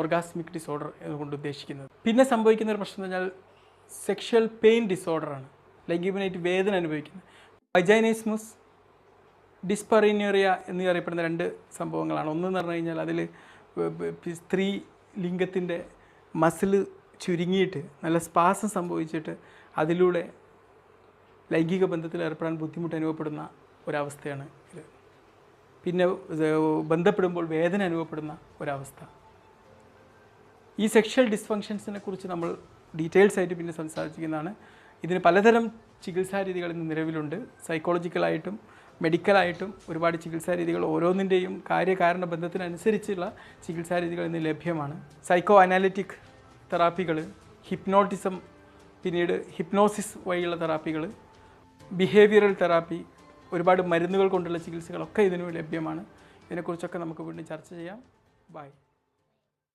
Orgasmic disorder എന്നുകൊണ്ട് ഉദ്ദേശിക്കുന്നത്. പിന്നെ സംഭവിക്കുന്ന ഒരു പ്രശ്നം എന്ന് പറഞ്ഞാൽ സെക്ഷൽ പെയിൻ ഡിസോർഡറാണ് ലൈംഗികമായിട്ട് വേദന അനുഭവിക്കുന്നത് വൈജൈനൈസ്മസ് ഡിസ്പറിനേറിയ എന്ന് അറിയപ്പെടുന്ന രണ്ട് സംഭവങ്ങളാണ്. ഒന്നെന്ന് പറഞ്ഞു കഴിഞ്ഞാൽ അതിൽ സ്ത്രീ ലിംഗത്തിന്റെ മസിൽ ചുരുങ്ങിയിട്ട് നല്ല സ്പാസം സംഭവിച്ചിട്ട് അതിലൂടെ ലൈംഗിക ബന്ധത്തിൽ ഏർപ്പെടാൻ ബുദ്ധിമുട്ട് അനുഭവപ്പെടുന്ന ഒരവസ്ഥയാണ് ഇത്. പിന്നെ ബന്ധപ്പെടുമ്പോൾ വേദന അനുഭവപ്പെടുന്ന ഒരവസ്ഥ. ഈ സെക്ഷൽ ഡിസ്ഫങ്ഷൻസിനെ കുറിച്ച് നമ്മൾ ഡീറ്റെയിൽസ് ആയിട്ട് പിന്നെ സംസാരിക്കുന്നതാണ് ഇതിന് പലതരം ചികിത്സാ രീതികൾ ഇന്ന് നിലവിലുണ്ട്. സൈക്കോളജിക്കലായിട്ടും മെഡിക്കലായിട്ടും ഒരുപാട് ചികിത്സാ രീതികൾ ഓരോന്നിന്റെയും കാര്യകാരണ ബന്ധത്തിനനുസരിച്ചുള്ള ചികിത്സാ രീതികൾ ഇന്ന് ലഭ്യമാണ്. സൈക്കോ അനാലിറ്റിക് തെറാപ്പികൾ ഹിപ്നോട്ടിസം പിന്നീട് ഹിപ്നോസിസ് വഴിയുള്ള തെറാപ്പികൾ ബിഹേവിയറൽ തെറാപ്പി ഒരുപാട് മരുന്നുകൾ കൊണ്ടുള്ള ചികിത്സകളൊക്കെ ഇതിനു ലഭ്യമാണ്. ഇതിനെക്കുറിച്ചൊക്കെ നമുക്ക് വീണ്ടും ചർച്ച ചെയ്യാം. ബൈ